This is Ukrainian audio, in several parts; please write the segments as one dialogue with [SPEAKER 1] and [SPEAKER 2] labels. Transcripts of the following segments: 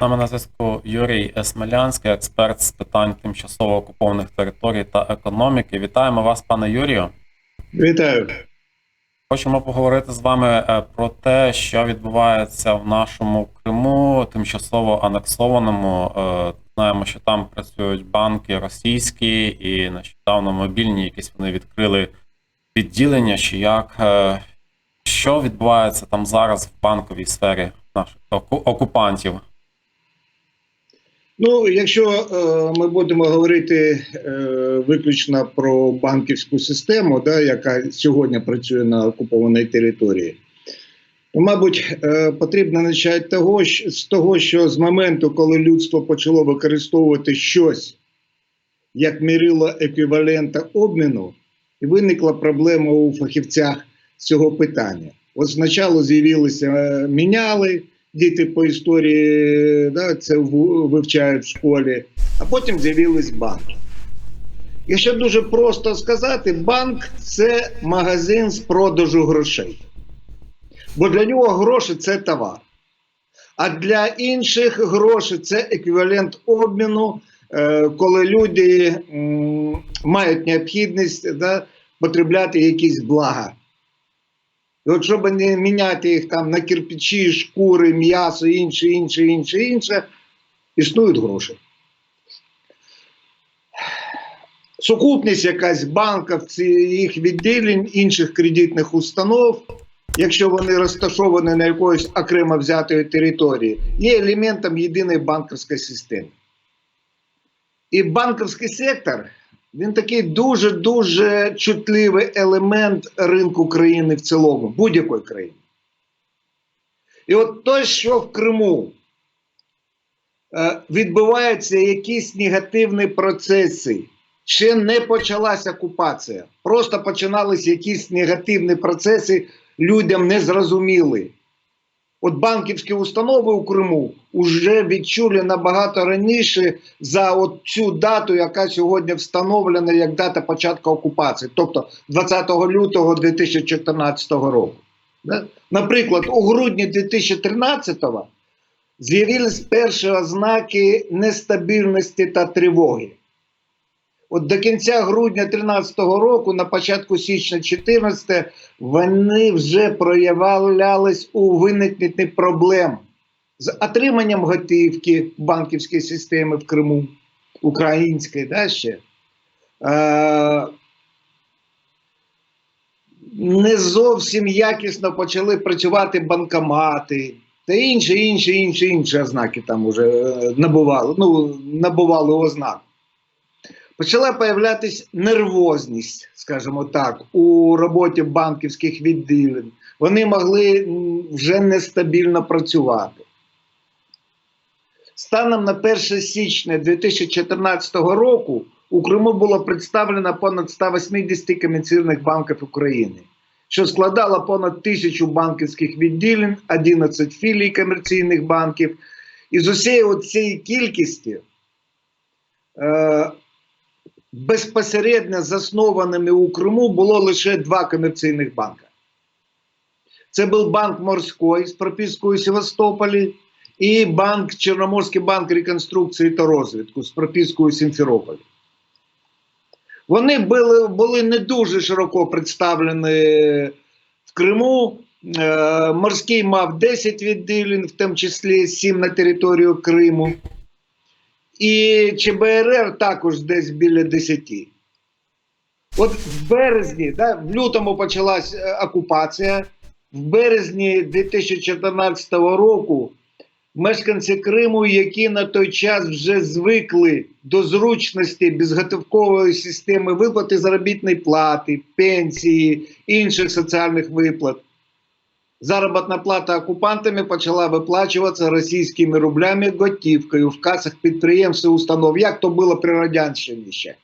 [SPEAKER 1] Нами на зв'язку Юрій Смелянський, експерт з питань тимчасово окупованих територій та економіки. Вітаємо вас, пане Юрію.
[SPEAKER 2] Вітаю.
[SPEAKER 1] Хочемо поговорити з вами е, про те, що відбувається в нашому Криму, тимчасово анексованому. Е, Знаємо, що там працюють банки російські і нещодавно мобільні, якісь вони відкрили відділення. Чи як Е, що відбувається там зараз в банковій сфері наших окупантів?
[SPEAKER 2] Ну, якщо е, ми будемо говорити е, виключно про банківську систему, да, яка сьогодні працює на окупованій території, то, мабуть, е, потрібно почати того, що- з того, що з моменту, коли людство почало використовувати щось як мірило еквівалента обміну, виникла проблема у фахівцях цього питання. От спочатку з'явилися е, міняли, діти по історії да, це вивчають в школі, а потім з'явились банки. Якщо дуже просто сказати, банк це магазин з продажу грошей. Бо для нього гроші це товар. А для інших гроші це еквівалент обміну, е, коли люди мають необхідність да, потребляти якісь блага. І от щоб не міняти їх там на кирпичі, шкури, м'ясо, інше, інше, інше, інше, існують гроші. Сукупність якась банків, їх відділень, інших кредитних установ, якщо вони розташовані на якоїсь окремо взятої території, є елементом єдиної банківської системи. І банківський сектор він такий дуже-дуже чутливий елемент ринку країни в цілому, будь-якої країни. І от те, що в Криму е, відбуваються якісь негативні процеси, ще не почалася окупація. Просто починалися якісь негативні процеси, людям не зрозуміли. От банківські установи у Криму вже відчули набагато раніше за от цю дату, яка сьогодні встановлена як дата початку окупації, тобто 20 лютого 2014 року. Наприклад, у грудні 2013-го з'явились перші ознаки нестабільності та тривоги. От до кінця грудня 2013 року, на початку січня 2014, вони вже проявлялись у виникненні проблем з отриманням готівки банківської системи в Криму, української, да, ще. Е, не зовсім якісно почали працювати банкомати та інші, інші, інші, інші ознаки там уже е, набували, ну, набували ознак. Почала появлятись нервозність, скажімо так, у роботі банківських відділень. Вони могли вже нестабільно працювати. Станом на 1 січня 2014 року у Криму було представлено понад 180 комерційних банків України, що складало понад тисячу банківських відділень, 11 філій комерційних банків. І з усієї цієї кількості е, безпосередньо заснованими у Криму було лише два комерційних банки. Це був банк Морський з пропискою у Севастополі і банк Чорноморський банк реконструкції та розвитку з пропискою у Сімферополі. Вони були, були не дуже широко представлені в Криму. Е, Морський мав 10 відділень, в тому числі 7 на територію Криму. І ЧБРР також десь біля 10. От в березні, да, в лютому почалась е, окупація. В березні 2014 року мешканці Криму, які на той час вже звикли до зручності безготовкової системи виплати заробітної плати, пенсії, інших соціальних виплат, Заробітна плата окупантами почала виплачуватися російськими рублями готівкою в касах підприємств і установ, як то було при Радянщині ще.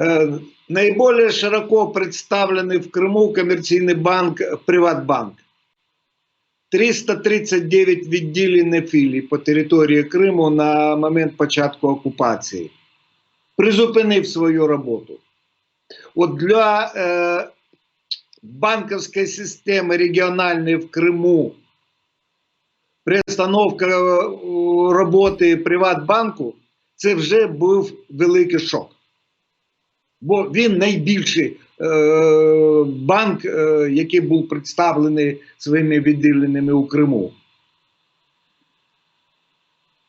[SPEAKER 2] Е, наиболее широко представлений в Криму комерційний банк Приватбанк. 339 відділень філій по території Криму на момент початку окупації. Призупинив свою роботу. От для е, банковской системы региональной в Крыму, приостановка е, роботи Приватбанку, це вже був великий шок. Бо він найбільший е, банк, е, який був представлений своїми відділеннями у Криму.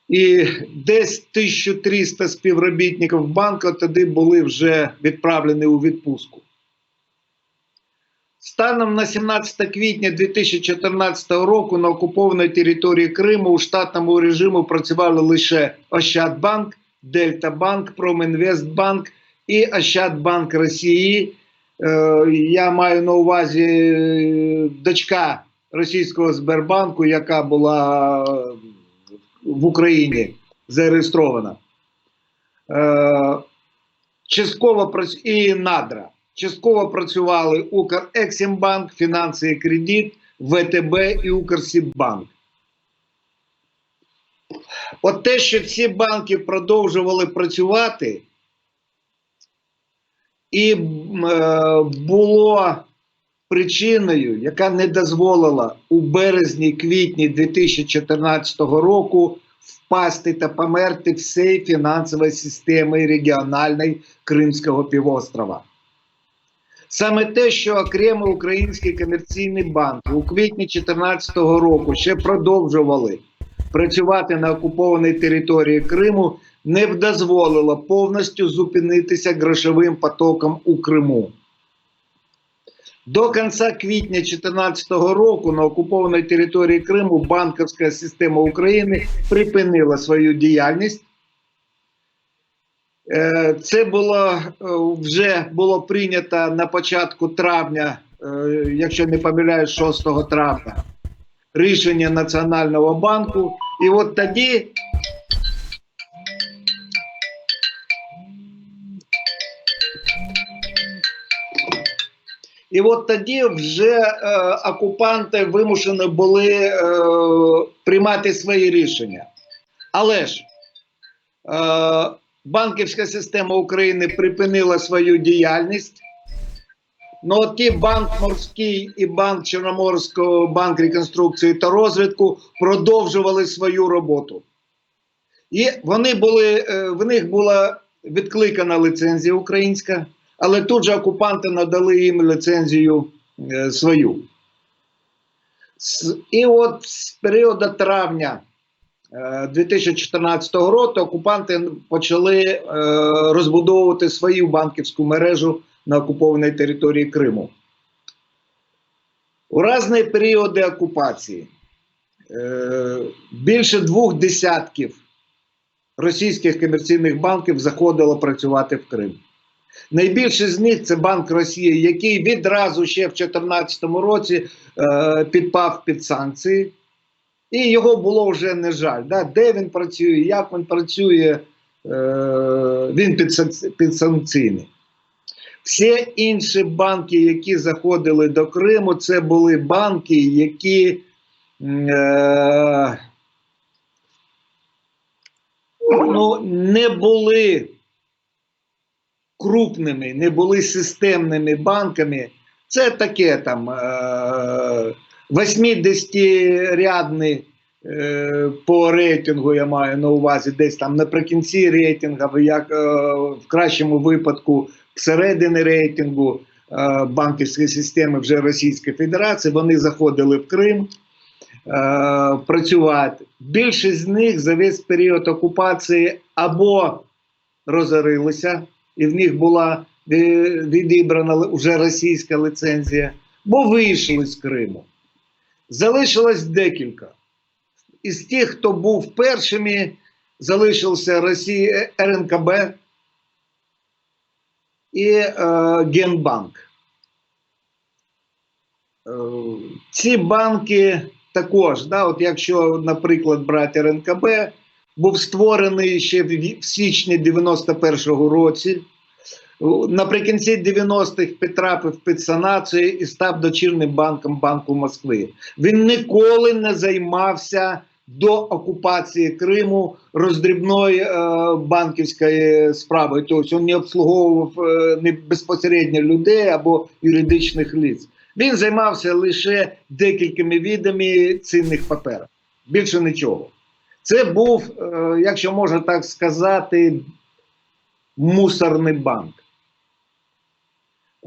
[SPEAKER 2] І десь 1300 співробітників банку тоді були вже відправлені у відпустку. Станом на 17 квітня 2014 року на окупованій території Криму у штатному режимі працювали лише Ощадбанк, Дельтабанк, Промінвестбанк і Ощадбанк Росії. Е, Я маю на увазі е, дочка російського Сбербанку, яка була е, в Україні зареєстрована. Частково і Надра. Частково працювали Укрексімбанк, Фінанси і Кредит, ВТБ і Укрсіббанк. От те, що ці банки продовжували працювати, і е, було причиною, яка не дозволила у березні-квітні 2014 року впасти та померти всій фінансової системи регіональної Кримського півострова. Саме те, що окремі українські комерційні банки у квітні 2014 року ще продовжували працювати на окупованій території Криму, не дозволило повністю зупинитися грошовим потоком у Криму. До кінця квітня 2014 року на окупованій території Криму банківська система України припинила свою діяльність. Е, Це було е, вже було прийнято на початку травня, е, якщо не помиляюсь, 6 травня, рішення Національного банку. І от тоді І от тоді вже е, окупанти вимушені були е, приймати свої рішення. Але ж е, банківська система України припинила свою діяльність. Ну, от ті банк морський і банк Чорноморського банк реконструкції та розвитку продовжували свою роботу. І вони були, е, в них була відкликана ліцензія українська, але тут же окупанти надали їм ліцензію е, свою. І от з періоду травня 2014 року окупанти почали е, розбудовувати свою банківську мережу на окупованій території Криму. У різні періоди окупації е, більше двох десятків російських комерційних банків заходило працювати в Крим. Найбільший з них це Банк Росії, який відразу ще в 2014 році е, підпав під санкції, і його було вже не жаль. Да? Де він працює, як він працює, е, він під, санк- підсанкційний. Всі інші банки, які заходили до Криму, це були банки, які е, ну, не були крупними, не були системними банками. Це таке там е, 80-рядний е, по рейтингу, я маю на увазі, десь там наприкінці рейтингу, як е, в кращому випадку всередині рейтингу е, банківської системи вже Російської Федерації, вони заходили в Крим. е, Працювати. Більшість з них за весь період окупації або розорилися, і в них була відібрана вже російська ліцензія, бо вийшли з Криму. Залишилось декілька. Із тих, хто був першими, залишився Росія РНКБ і е, Генбанк. Е, ці банки також, да, от якщо, наприклад, брати РНКБ, був створений ще в січні 91-го році. Наприкінці 90-х потрапив під санацію і став дочірним банком Банку Москви. Він ніколи не займався до окупації Криму роздрібною е, банківською справою. Тобто він не обслуговував е, не безпосередньо людей або юридичних лиць. Він займався лише декількома видами цінних паперів. Більше нічого. Це був, е, якщо можна так сказати, мусорний банк.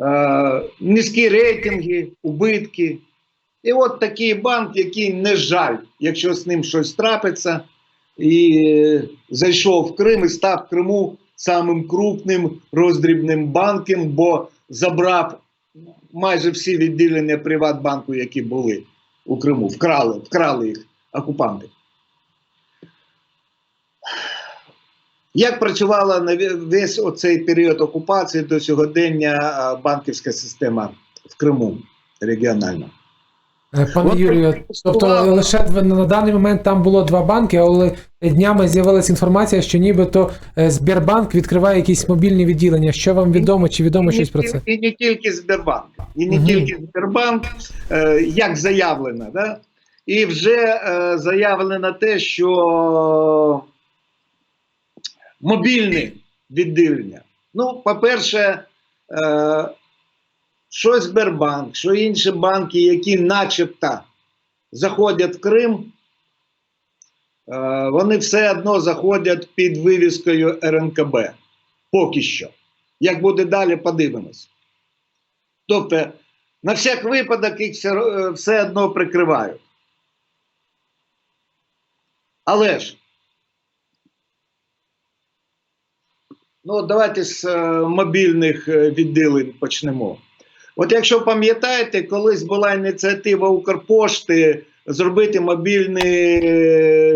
[SPEAKER 2] Е, Низькі рейтинги, убитки. І от такий банк, який не жаль, якщо з ним щось трапиться, і е, зайшов в Крим і став в Криму самим крупним роздрібним банком, бо забрав майже всі відділення Приватбанку, які були у Криму. Вкрали, вкрали їх окупанти. Як працювала на весь оцей період окупації до сьогодення банківська система в Криму регіональна?
[SPEAKER 3] Е, Пане
[SPEAKER 2] От
[SPEAKER 3] Юрію, тобто лише на даний момент там було два банки, але днями з'явилася інформація, що нібито е, Сбербанк відкриває якісь мобільні відділення. Що вам відомо, чи відомо
[SPEAKER 2] І
[SPEAKER 3] щось
[SPEAKER 2] не
[SPEAKER 3] про це?
[SPEAKER 2] І не тільки Сбербанк. І не тільки Сбербанк, е, як заявлено, да? і вже е, заявлено те, що мобільне відділення. Ну, по-перше, е, що Сбербанк, що інші банки, які начебто заходять в Крим, е, вони все одно заходять під вивіскою РНКБ. Поки що. Як буде далі, подивимось. Тобто, на всяк випадок їх все, е, одно прикривають. Але ж, ну, давайте з е, мобільних е, відділень почнемо. От якщо пам'ятаєте, колись була ініціатива Укрпошти зробити мобільне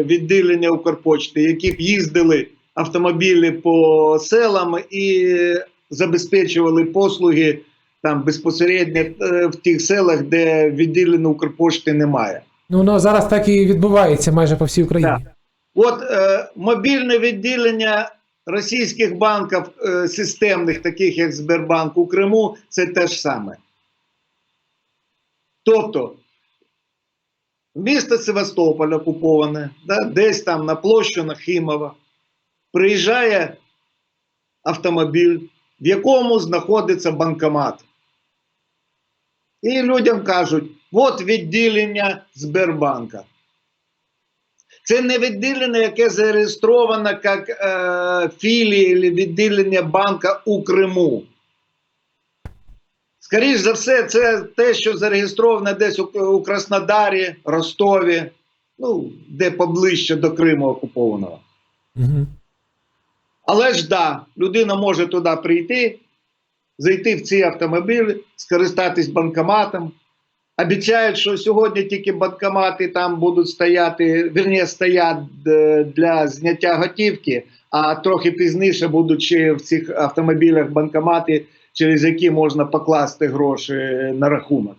[SPEAKER 2] відділення Укрпошти, які б їздили автомобілі по селам і забезпечували послуги там безпосередньо е, в тих селах, де відділення Укрпошти немає.
[SPEAKER 3] Ну воно зараз так і відбувається майже по всій Україні.
[SPEAKER 2] Так. От е, мобільне відділення російських банків е, системних, таких як Сбербанк у Криму, це те ж саме. Тобто, місто Севастополь окуповане, да, десь там на площу Нахимова, приїжджає автомобіль, в якому знаходиться банкомат. І людям кажуть: от відділення Сбербанка. Це не відділення, яке зареєстровано як е, філія відділення банка у Криму. Скоріше за все, це те, що зареєстровано десь у, у Краснодарі, Ростові, ну, де поближче до Криму окупованого.
[SPEAKER 3] Угу.
[SPEAKER 2] Але ж да, людина може туди прийти, зайти в ці автомобілі, скористатись банкоматом. Обіцяють, що сьогодні тільки банкомати там будуть стояти, вірні, стоять е, для зняття готівки, а трохи пізніше будуть ще в цих автомобілях банкомати, через які можна покласти гроші на рахунок.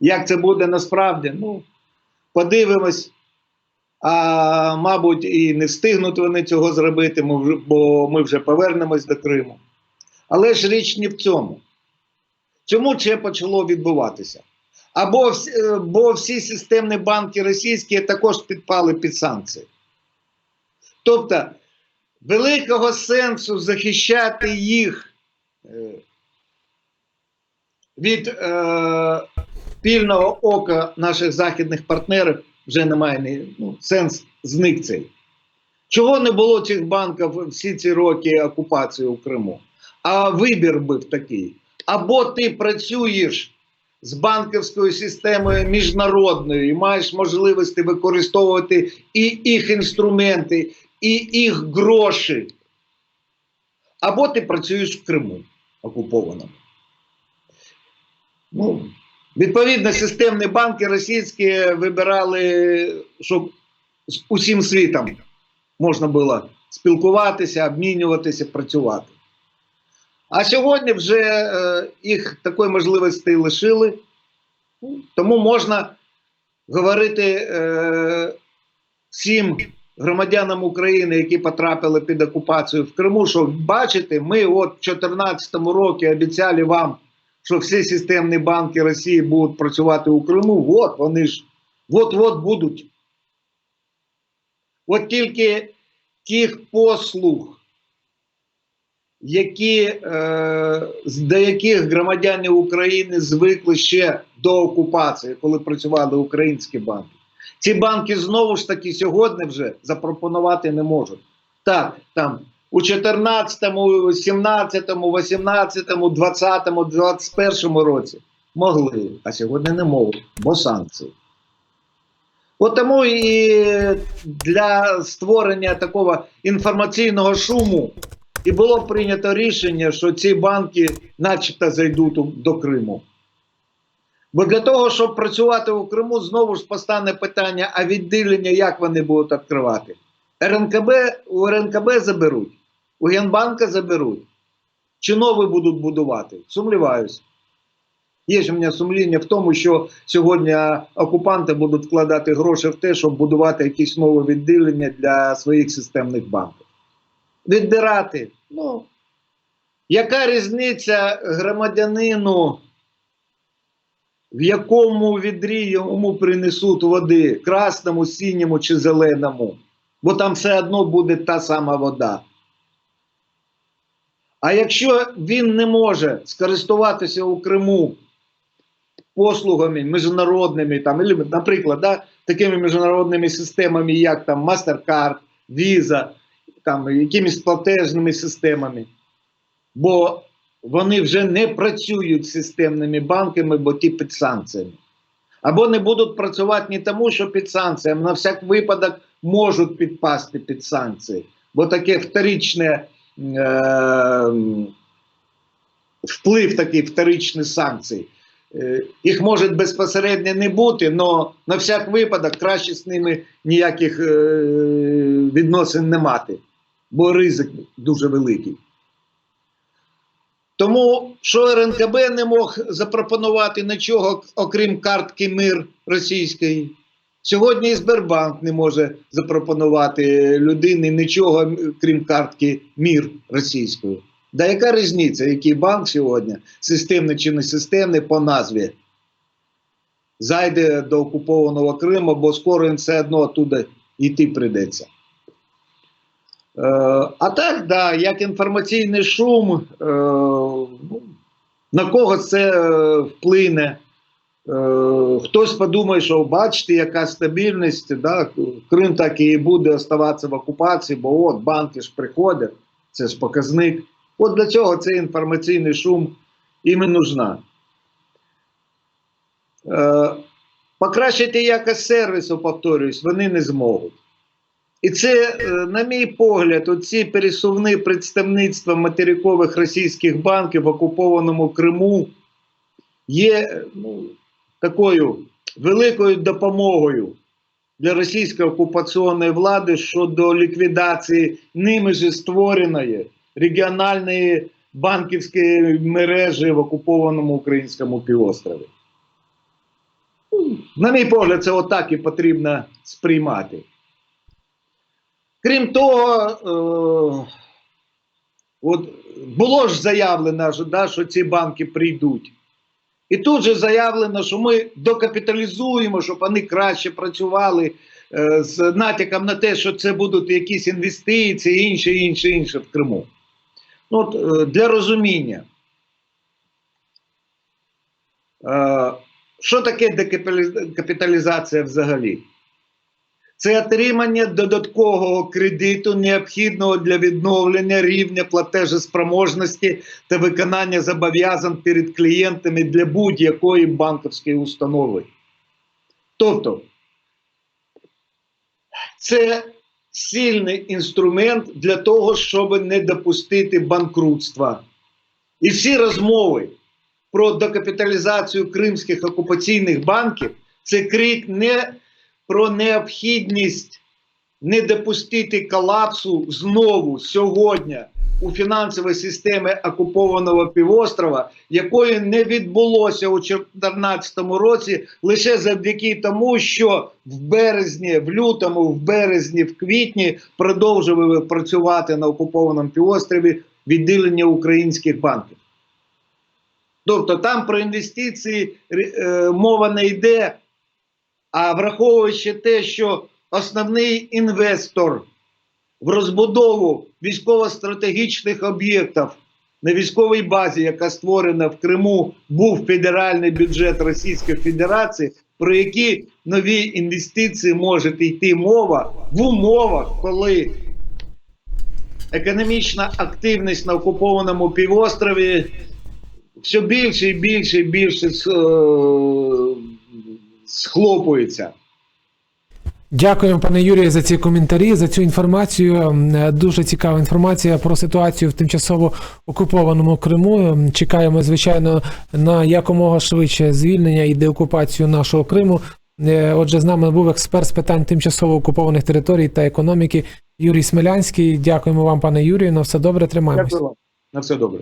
[SPEAKER 2] Як це буде насправді? Ну, подивимось. А мабуть, і не встигнуть вони цього зробити, бо ми вже повернемось до Криму. Але ж річ не в цьому. Чому це почало відбуватися? Або е, бо всі системні банки російські також підпали під санкції. Тобто, великого сенсу захищати їх е, від е, пільного ока наших західних партнерів вже немає ну, сенс зник цей. Чого не було цих банків всі ці роки окупації у Криму? А вибір був такий: або ти працюєш з банківською системою міжнародною і маєш можливості використовувати і їх інструменти, і їх гроші, або ти працюєш в Криму окупованому. Ну, відповідно, системні банки російські вибирали, щоб з усім світом можна було спілкуватися, обмінюватися, працювати. А сьогодні вже е, їх такої можливості лишили, тому можна говорити е, всім громадянам України, які потрапили під окупацію в Криму, що бачите, ми от в 2014 році обіцяли вам, що всі системні банки Росії будуть працювати у Криму. От вони ж от-от будуть. От тільки тих послуг, які, е, до яких громадяни України звикли ще до окупації, коли працювали українські банки. Ці банки знову ж таки сьогодні вже запропонувати не можуть. Так, там у 14, 17, 18, 20, 21 році могли, а сьогодні не можуть, бо санкції. От тому і для створення такого інформаційного шуму і було прийнято рішення, що ці банки начебто зайдуть до Криму. Бо для того, щоб працювати у Криму, знову ж постане питання, а відділення як вони будуть відкривати? РНКБ, у РНКБ заберуть, у Генбанка заберуть. Чи нові будуть будувати? Сумніваюся. Є ж у мене сумління в тому, що сьогодні окупанти будуть вкладати гроші в те, щоб будувати якісь нові відділення для своїх системних банків. Відбирати. Ну, яка різниця громадянину, в якому відрі йому принесуть води, красному, синьому чи зеленому? Бо там все одно буде та сама вода. А якщо він не може скористуватися у Криму послугами міжнародними, там, наприклад, да, такими міжнародними системами, як там MasterCard, Visa, там, якимись платежними системами, бо вони вже не працюють з системними банками, бо ті під санкціями. Або не будуть працювати не тому, що під санкціями, на всяк випадок можуть підпасти під санкції, бо таке вторичне е, вплив такий вторичний санкцій. Е, Їх може безпосередньо не бути, але на всяк випадок краще з ними ніяких е, відносин не мати, бо ризик дуже великий. Тому що РНКБ не мог запропонувати нічого, окрім картки мир російської. Сьогодні і Сбербанк не може запропонувати людині нічого, крім картки мір російської. Да яка різниця, який банк сьогодні, системний чи не системний по назві, зайде до окупованого Криму, бо скоро все одно оттуда йти прийдеться. Е, а так, да, як інформаційний шум, е, ну, на кого це е, вплине. Хтось подумає, що бачите, яка стабільність, да, Крим так і буде оставатися в окупації, бо от банки ж приходять, це ж показник. От для цього цей інформаційний шум їм і нужна. Покращити якість сервісу, повторюсь, вони не зможуть. І це, е, на мій погляд, оці пересувні представництва материкових російських банків в окупованому Криму є ну, такою великою допомогою для російської окупаційної влади щодо ліквідації ними же створеної регіональної банківської мережі в окупованому українському півострові. Ну, На мій погляд, це отак і потрібно сприймати. Крім того, е, от було ж заявлено, що, ці банки прийдуть. І тут же заявлено, що ми докапіталізуємо, щоб вони краще працювали е, з натяком на те, що це будуть якісь інвестиції, інше, інше, інше в Криму. Ну, от, е, для розуміння. Що таке декапіталізація взагалі? Це отримання додаткового кредиту, необхідного для відновлення рівня платежеспроможності та виконання зобов'язань перед клієнтами для будь-якої банківської установи. Тобто, це сильний інструмент для того, щоб не допустити банкрутства. І всі розмови про докапіталізацію кримських окупаційних банків це крик не про необхідність не допустити колапсу знову сьогодні у фінансовій системі окупованого півострова, якої не відбулося у 2014 році лише завдяки тому, що в березні, в лютому, в березні, в квітні продовжували працювати на окупованому півострові відділення українських банків. Тобто там про інвестиції е, мова не йде. А враховуючи те, що основний інвестор в розбудову військово-стратегічних об'єктів на військовій базі, яка створена в Криму, був федеральний бюджет Російської Федерації, про які нові інвестиції може йти мова в умовах, коли економічна активність на окупованому півострові все більше і більше і більше е, схлопується.
[SPEAKER 3] Дякуємо, пане Юрію, за ці коментарі, за цю інформацію. Е, Дуже цікава інформація про ситуацію в тимчасово окупованому Криму. Чекаємо, звичайно, на якомога швидше звільнення і деокупацію нашого Криму. Е, Отже, з нами був експерт з питань тимчасово окупованих територій та економіки Юрій Смелянський. Дякуємо вам, пане Юрію. На все добре, тримаємося.
[SPEAKER 2] Дякую вам. На все добре.